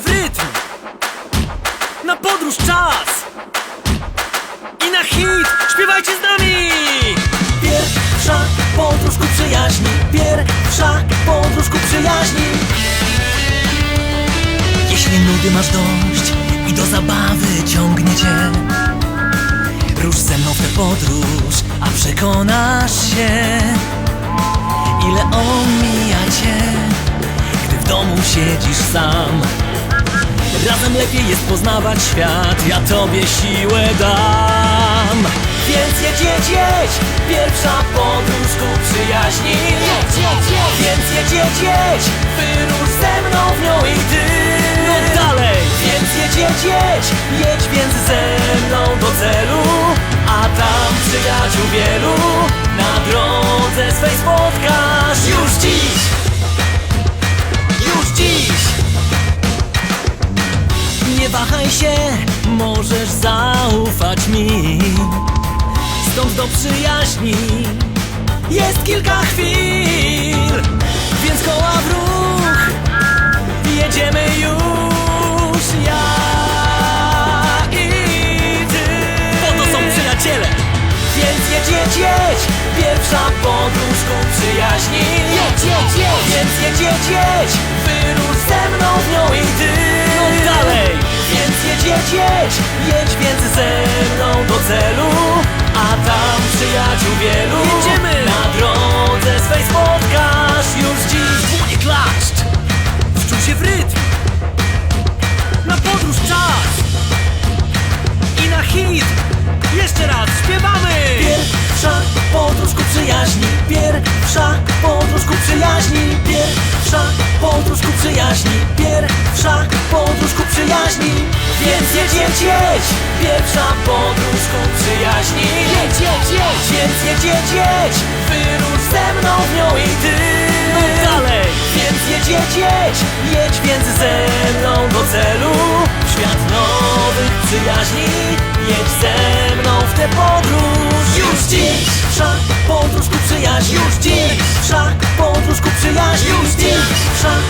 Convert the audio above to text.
w rytm. Na podróż czas. I na hit. Śpiewajcie z nami. Pierwsza podróż ku przyjaźni. Pierwsza podróż ku przyjaźni. Jeśli nudy masz dość i do zabawy ciągnie cię Rusz ze mną w tę podróż, a przekonasz się Ile omija cię, gdy w domu siedzisz sam Razem lepiej jest poznawać świat, ja tobie siłę dam. Więc jedź, jedź, jedź, pierwsza podróż ku przyjaźni. Jedź, jedź, jedź, więc jedź, jedź, jedź, wyrusz ze mną w nią i ty. No dalej, więc jedź, jedź, jedź, jedź więc ze mną do celu. A tam przyjaciół wielu, na drodze swej spotkasz. Już dziś możesz zaufać mi. Stąd do przyjaźni jest kilka chwil Więc koła celu A tam przyjaciół wielu. Jedziemy! Na drodze swej spotkasz już dziś. Dłonie klaszcz Wczuł się w rytm! Na podróż czas! I na hit! Jeszcze raz śpiewamy! Pierwsza podróż ku przyjaźni Pierwsza podróż ku przyjaźni Pierwsza podróż ku przyjaźni Pierwsza podróż ku przyjaźni. Więc jedź, jedź, jedź! Pierwsza podróż Więc jedź, jedź, jedź Wyrusz ze mną w nią i ty. No dalej. Więc jedź, jedź, jedź Jedź więc ze mną do celu. W świat nowych przyjaźni Jedź ze mną w tę podróż. Już dziś. Wszak podróż ku przyjaźni. Już dziś. Wszak podróż ku przyjaźni. Już dziś. Wszak